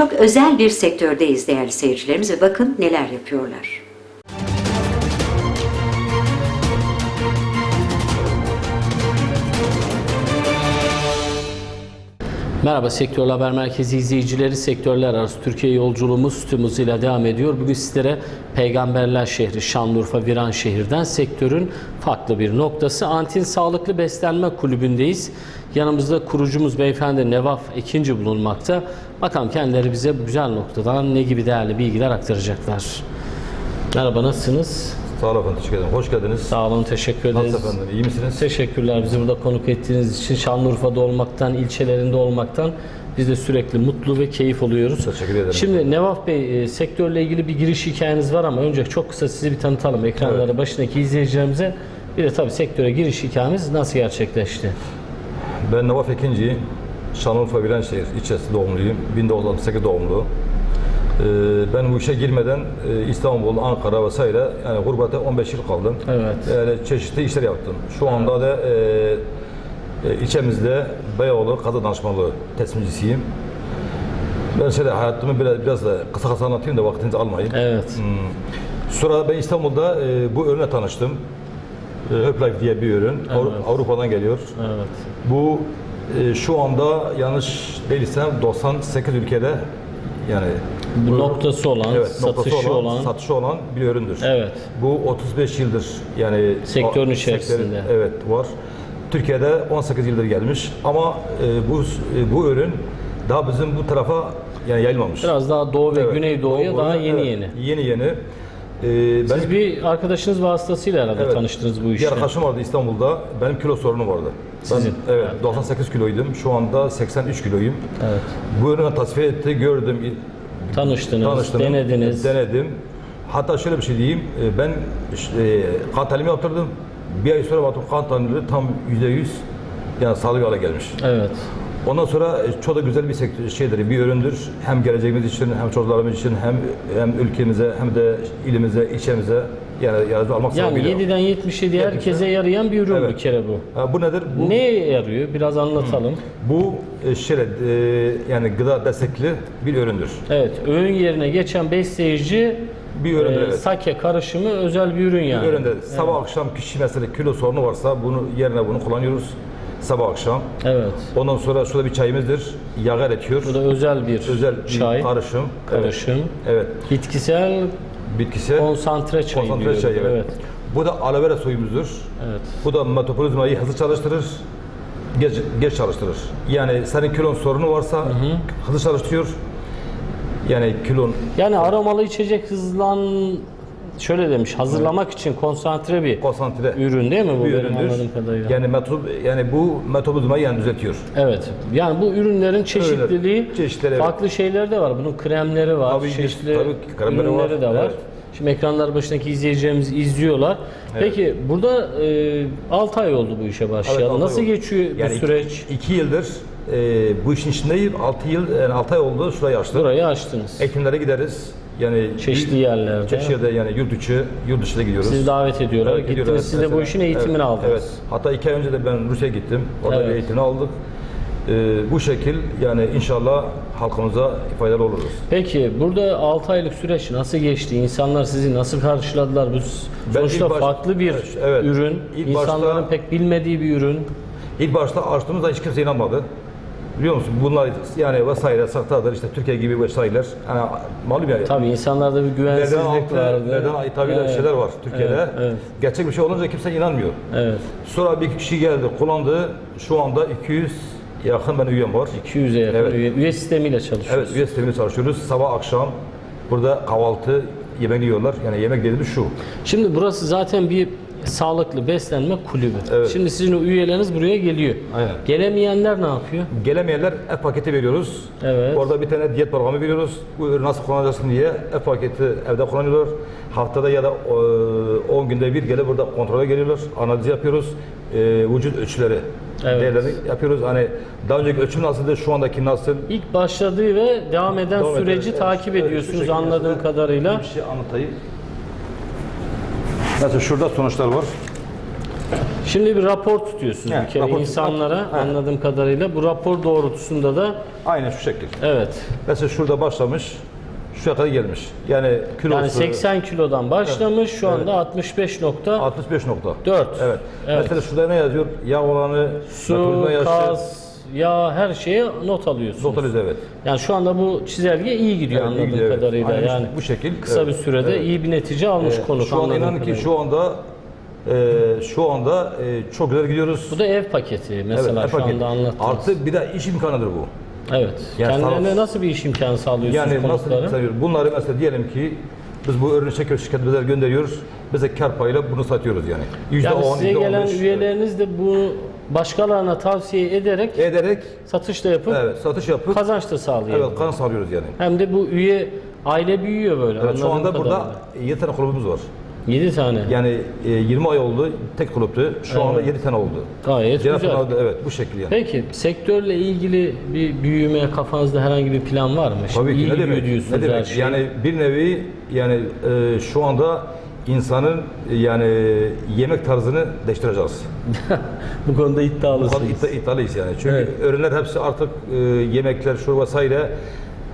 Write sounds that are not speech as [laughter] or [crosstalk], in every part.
Çok özel bir sektördeyiz değerli seyircilerimiz ve bakın neler yapıyorlar. Merhaba Sektör Haber Merkezi izleyicileri. Sektörler arası Türkiye yolculuğumuz tüm hızıyla devam ediyor. Bugün sizlere Peygamberler şehri Şanlıurfa Viranşehir'den sektörün farklı bir noktası Antin Sağlıklı Beslenme Kulübü'ndeyiz. Yanımızda kurucumuz beyefendi Nevaf Ekinci bulunmakta. Bakalım kendileri bize güzel noktadan ne gibi değerli bilgiler aktaracaklar. Merhaba nasılsınız? Sağ olun efendim, teşekkür ederim. Hoş geldiniz. Sağ olun, teşekkür ederiz. Nasıl efendim, iyi misiniz? Teşekkürler bizi burada konuk ettiğiniz için. Şanlıurfa'da olmaktan, ilçelerinde olmaktan biz de sürekli mutlu ve keyif oluyoruz. Teşekkür ederim. Şimdi Nevaf Bey, e, sektörle ilgili bir giriş hikayeniz var ama önce çok kısa sizi bir tanıtalım ekranları başındaki izleyicilerimize. Bir de tabii sektöre giriş hikayemiz nasıl gerçekleşti? Ben Navaf Ekinci, Şanlıurfa Viranşehir ilçesi doğumluyum. 1968 doğumlu. Ee, ben bu işe girmeden e, İstanbul, Ankara vesaire yani gurbete 15 yıl kaldım. Evet. Yani çeşitli işler yaptım. Şu anda da e, e, ilçemizde Beyoğlu Kadın Danışmanlığı teslimcisiyim. Ben şöyle hayatımı biraz, biraz da kısa kısa anlatayım da vaktinizi almayın. Evet. Sonra ben İstanbul'da e, bu ürüne tanıştım. E, Herbalife diye bir ürün. Avru- Avrupa'dan geliyor. Evet. Bu e, şu anda yanlış değilsem 98 ülkede yani Bu noktası olan, evet, satışı noktası olan. satışı olan bir üründür. Evet. Bu 35 yıldır yani Sektörün içerisinde. sektörün- evet var. Türkiye'de 18 yıldır gelmiş ama e, bu e, bu ürün daha bizim bu tarafa yani yayılmamış. Biraz daha Doğu ve Evet, Güneydoğu'ya Doğu- daha yeni evet, yeni. Yeni yeni. E, ben Siz bir arkadaşınız vasıtasıyla herhalde Evet. tanıştınız bu Bir işle. arkadaşım vardı İstanbul'da. Benim kilo sorunum vardı. Sizin? Ben, evet, 98 kiloydum. Şu anda 83 kiloyum. Evet. Bu ürünü tasfiye etti, gördüm, Tanıştınız, tanıştım. denediniz. Denedim. Hatta şöyle bir şey diyeyim. e, Ben işte, kan tahlili yaptırdım. Bir ay sonra baktım kan tahlili tam %100 yani sağlık hale gelmiş. Evet. Ondan sonra e, çok da güzel bir sektör, şeydir, bir üründür. Hem geleceğimiz için, hem çocuklarımız için, hem hem ülkemize, hem de ilimize, ilçemize yani yararlı almak Yani sebebiyle. 7'den 77 herkese yarayan bir ürün Evet. bir kere bu. Ha, bu nedir? Bu, Neye yarıyor? Biraz anlatalım. bu e, şöyle e, yani gıda destekli bir üründür. Evet, öğün yerine geçen besleyici Bir üründür e, evet. sake karışımı özel bir ürün yani. Bir üründür. Sabah akşam kişi mesela kilo sorunu varsa bunu yerine bunu kullanıyoruz. Sabah akşam. Evet. Ondan sonra şurada bir çayımızdır. Yağ eritiyor. Bu da özel bir Özel bir çay, karışım. karışım. Evet. evet. Bitkisel Bitkisel konsantre çayı konsantre diyoruz. çayı. Evet. evet. Bu da aloe vera suyumuzdur. Evet. Bu da metabolizmayı hızlı çalıştırır. Geç, geç çalıştırır. Yani senin kilon sorunu varsa hızlı çalıştırıyor. Yani kilon Yani aromalı içecek hızlan şöyle demiş hazırlamak için konsantre bir konsantre ürün değil mi bu bir benim üründür. anladığım kadarıyla? Yani metod yani bu metabolizmayı yani düzeltiyor. Evet. Yani bu ürünlerin çeşitliliği, Çeşitleri, evet. farklı şeyler de var. Bunun kremleri var, Tabii, çeşitli tabii, kremleri ürünleri var. de var. Evet. Şimdi ekranlar başındaki izleyicilerimiz izliyorlar. Peki burada e, 6 ay oldu bu işe başlayalı. Evet, Nasıl oldu. geçiyor Yani bu süreç? iki yıldır e, bu işin içindeyim. 6 yıl yani 6 ay oldu şurayı açtık. Burayı açtınız. Ekimlere gideriz. Yani Çeşitli yerlerde. Çeşitli yerde yani yurt içi, yurt dışına gidiyoruz. Sizi davet ediyorlar. Evet, Gittiniz gidiyorlar. siz de bu Mesela- işin eğitimini evet, aldınız. Evet. Hatta iki ay önce de ben Rusya'ya gittim. Orada Evet. bir eğitimini aldık. E, bu şekil yani inşallah halkımıza faydalı oluruz. Peki burada 6 aylık süreç nasıl geçti? İnsanlar sizi nasıl karşıladılar? Bu Ben sonuçta ilk baş- farklı bir Evet. ürün. İlk İnsanların başta- pek bilmediği bir ürün. İlk başta açtığımızda hiç kimse inanmadı. Biliyor musun? Bunlar yani vesaire saktadır işte Türkiye gibi vesaireler. Yani malum ya. Tabii insanlarda bir güvensizlik altı, vardı. nereden ay tabii Evet. şeyler var Türkiye'de. Evet, evet. Gerçek bir şey olunca kimse inanmıyor. Evet. Sonra bir kişi geldi, kullandı. Şu anda 200 yakın ben üyem var. 200'e yakın Evet. üye, üye sistemiyle çalışıyoruz. Evet, üye sisteminde çalışıyoruz. Sabah akşam burada kahvaltı, yemek yiyorlar. Yani yemek dediğimiz şu. Şimdi burası zaten bir sağlıklı beslenme kulübü. Evet. Şimdi sizin üyeleriniz buraya geliyor. Aynen. Gelemeyenler ne yapıyor? Gelemeyenler et paketi veriyoruz. Evet. Orada bir tane diyet programı veriyoruz. Bu ürünü nasıl kullanacaksın diye et paketi evde kullanıyorlar. Haftada ya da e, 10 günde bir gelip burada kontrole geliyorlar. Analiz yapıyoruz. E, vücut ölçüleri. Evet. Değerlerini yapıyoruz. Hani daha önceki ölçüm nasıldı, şu andaki nasıl? İlk başladığı ve devam eden Devam süreci eder. Takip evet, ediyorsunuz anladığım kadarıyla. Bir şey anlatayım. Mesela şurada sonuçlar var. Şimdi bir rapor tutuyorsunuz Evet, bir kere rapor insanlara Evet. anladığım kadarıyla. Bu rapor doğrultusunda da Aynen şu şekil. Evet. Mesela şurada başlamış, şuraya kadar gelmiş. Yani kilosu Yani 80 kilodan başlamış şu anda 65 nokta 65 nokta. 4. Evet. Evet. Mesela şurada ne yazıyor? Yağ oranı, Su, yaşı, gaz, yağ her şeye not alıyorsunuz. Notaliz evet. Yani şu anda bu çizelge iyi gidiyor Evet, iyi anladığım gidiyor, evet. kadarıyla. Aynen bu- yani bu şekil, kısa evet, bir sürede evet. iyi bir netice almış konu. Şu anda inanın ki şu anda e, şu anda e, çok güzel gidiyoruz. bu da ev paketi mesela şu anda anlattığınız. Artı bir de iş imkanıdır bu. evet. Yani Kendilerine sağ- nasıl bir iş imkanı sağlıyorsunuz Yani nasıl konuklara? Bunları mesela diyelim ki biz bu ürünü çekiyoruz, şirketimize gönderiyoruz. Biz de kar payıyla bunu satıyoruz yani. Yüzde Yani on, size yüzde on gelen beş, üyeleriniz de bunu başkalarına tavsiye ederek evet. ederek satış da yapıp evet satış yapıp kazanç da sağlıyor. evet kan sağlıyoruz yani. Hem de bu üye aile büyüyor böyle. Evet, şu anda burada kadarıyla. 7 tane kulübümüz var. 7 tane. Yani e, 20 ay oldu tek kulüptü. Şu anda 7 tane oldu. Gayet Diğer güzel. kanalda evet bu şekil yani. Peki sektörle ilgili bir büyüme kafanızda herhangi bir plan var mı? Şimdi Tabii ki ne demek? Ne demek? şey. Yani bir nevi yani e, şu anda insanın yani yemek tarzını değiştireceğiz. [laughs] bu konuda Bu iddialısınız. iddia, iddialıyız yani. Çünkü Evet. ürünler hepsi artık e, yemekler şu vesaire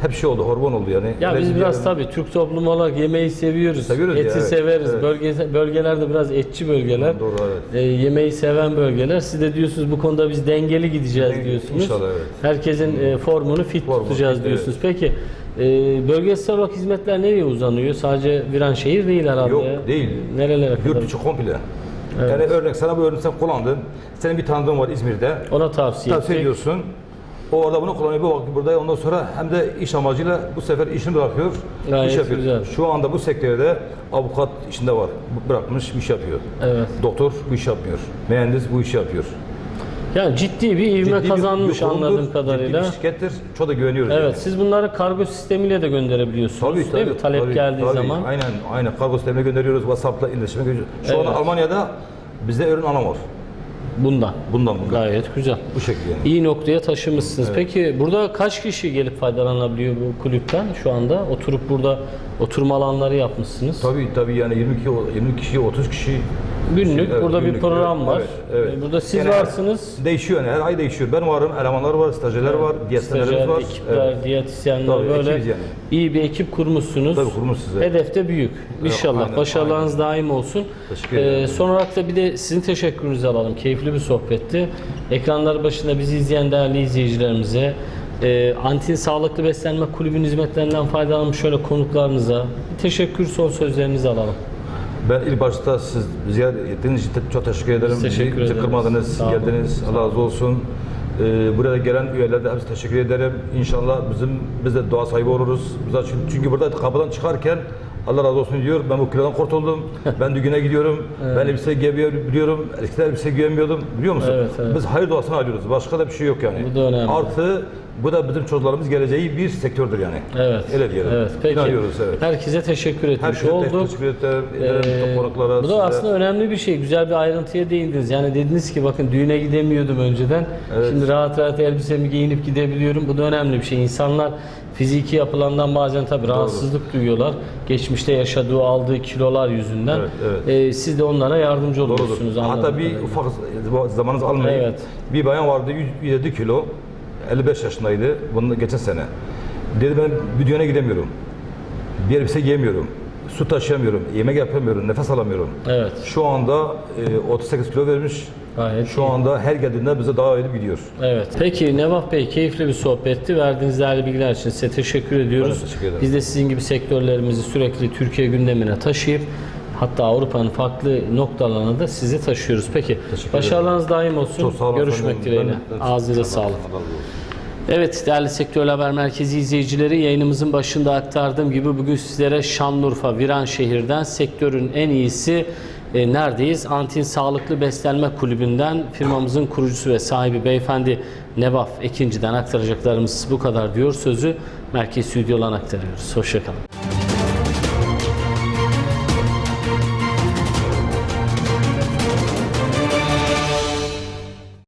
hep şey oldu, hormon oldu yani. Ya Öyle biz bir biraz tabii Türk toplumu olarak yemeği seviyoruz. Seviyoruz ya, Eti evet, severiz. evet. Bölge, bölgelerde biraz etçi bölgeler. Doğru, evet. E, yemeği seven bölgeler. Siz de diyorsunuz bu konuda biz dengeli gideceğiz Denge- diyorsunuz. İnşallah, evet. Herkesin e, formunu fit Formunu tutacağız fit, diyorsunuz. Peki e, bölgesel olarak hizmetler nereye uzanıyor? Sadece Viranşehir değil herhalde. Yok, değil. Nerelere kadar? Yurt içi komple. Yani örnek sana bu ürünü sen kullandın. Senin bir tanıdığın var İzmir'de. Ona tavsiye, Tavsiye ediyorsun. O orada bunu kullanıyor, bir vakit burada. Ondan sonra hem de iş amacıyla bu sefer işini bırakıyor, Gayet iş yapıyor. güzel. Şu anda bu sektörde avukat işinde var. Bırakmış, iş yapıyor. Evet. Doktor bu iş yapmıyor. Mühendis bu işi yapıyor. Yani ciddi bir ivme Ciddi bir- kazanmış kurumdur, anladığım kadarıyla. Ciddi bir şirkettir. Çok da güveniyoruz. Evet, yani. siz bunları kargo sistemiyle de gönderebiliyorsunuz. Tabii değil mi? Talep geldiği zaman. Aynen, aynen. Kargo sistemine gönderiyoruz, WhatsApp'la iletişime geçiyoruz. Şu Evet. anda Almanya'da bizde ürün alamıyor. Bundan. Bundan bundan. Gayet güzel. Bu şekilde yani. İyi noktaya taşımışsınız. Peki burada kaç kişi gelip faydalanabiliyor bu kulüpten şu anda? Oturup burada oturma alanları yapmışsınız. Tabii tabii yani 22 o- 20 kişi, 30 kişi Günlük Evet, burada bir günlük, program evet, var. evet, evet. Ee, Burada siz Yani varsınız. Değişiyor yani her ay değişiyor. Ben varım, elemanlar var, stajyerler var, diyetisyenlerimiz var. ekipler, Evet. diyetisyenler Tabii, böyle yani. iyi bir ekip kurmuşsunuz. Tabii, kurmuş size. Hedef de büyük. İnşallah aynen, başarılarınız daim olsun. Teşekkür ederim. Ee, son olarak da bir de sizin teşekkürünüzü alalım. Keyifli bir sohbetti. Ekranlar başında bizi izleyen değerli izleyicilerimize e, Antin Sağlıklı Beslenme Kulübü'nün hizmetlerinden faydalanmış şöyle konuklarınıza bir teşekkür son sözlerinizi alalım. Ben ilk başta siz ziyaret ettiğiniz için çok teşekkür ederim. Biz teşekkür ederiz. kırmadınız, Sağ olun. geldiniz. Allah razı olsun. Ee, buraya gelen üyelere de hepsi teşekkür ederim. İnşallah bizim biz de doğa sahibi oluruz. Biz çünkü, çünkü burada kapıdan çıkarken Allah razı olsun diyor. Ben bu kilodan kurtuldum. [laughs] ben düğüne gidiyorum. Ben elbise giyebiliyorum. Eskiden elbise giyemiyordum. Biliyor musun? Evet, evet. Biz hayır duasını alıyoruz. Başka da bir şey yok yani. Bu da önemli. Artı bu da bizim çocuklarımız geleceği bir sektördür yani. Evet. Öyle diyelim. Evet. Peki. İnanıyoruz evet. Herkese teşekkür etmiş Herkese olduk. teşekkür ederim. Ee, konuklara, bu da size. aslında önemli bir şey. Güzel bir ayrıntıya değindiniz. Yani dediniz ki bakın düğüne gidemiyordum önceden. Evet. Şimdi rahat rahat elbisemi giyinip gidebiliyorum. Bu da önemli bir şey. İnsanlar fiziki yapılandan bazen tabii rahatsızlık duyuyorlar. Geçmişte yaşadığı, aldığı kilolar yüzünden. Evet, evet. Ee, siz de onlara yardımcı Doğrudur. oluyorsunuz. Hatta bir kadarıyla. ufak zamanınız almayın. Evet. Bir bayan vardı 107 kilo, 55 yaşındaydı. Bunun geçen sene. Dedi ben bir düğüne gidemiyorum. Bir elbise giyemiyorum. Su taşıyamıyorum, yemek yapamıyorum, nefes alamıyorum. Evet. Şu anda e, 38 kilo vermiş. Gayet Şu iyi. anda her geldiğinde bize daha edip gidiyor. Evet. Peki Nevah Bey keyifli bir sohbetti. Verdiğiniz değerli bilgiler için size teşekkür ediyoruz. Ben teşekkür ederim. Biz de sizin gibi sektörlerimizi sürekli Türkiye gündemine taşıyıp hatta Avrupa'nın farklı noktalarına da sizi taşıyoruz. Peki başarılarınız daim olsun. Çok sağ olun. Görüşmek efendim. dileğiyle. Ben- ben- Ağzınıza sağlık. Evet değerli Sektör Haber Merkezi izleyicileri yayınımızın başında aktardığım gibi bugün sizlere Şanlıurfa Viranşehir'den sektörün en iyisi e, neredeyiz? Antin Sağlıklı Beslenme Kulübü'nden firmamızın kurucusu ve sahibi beyefendi Nevaf Ekinci'den aktaracaklarımız bu kadar diyor. Sözü Merkez Stüdyo'dan aktarıyoruz. Hoşçakalın.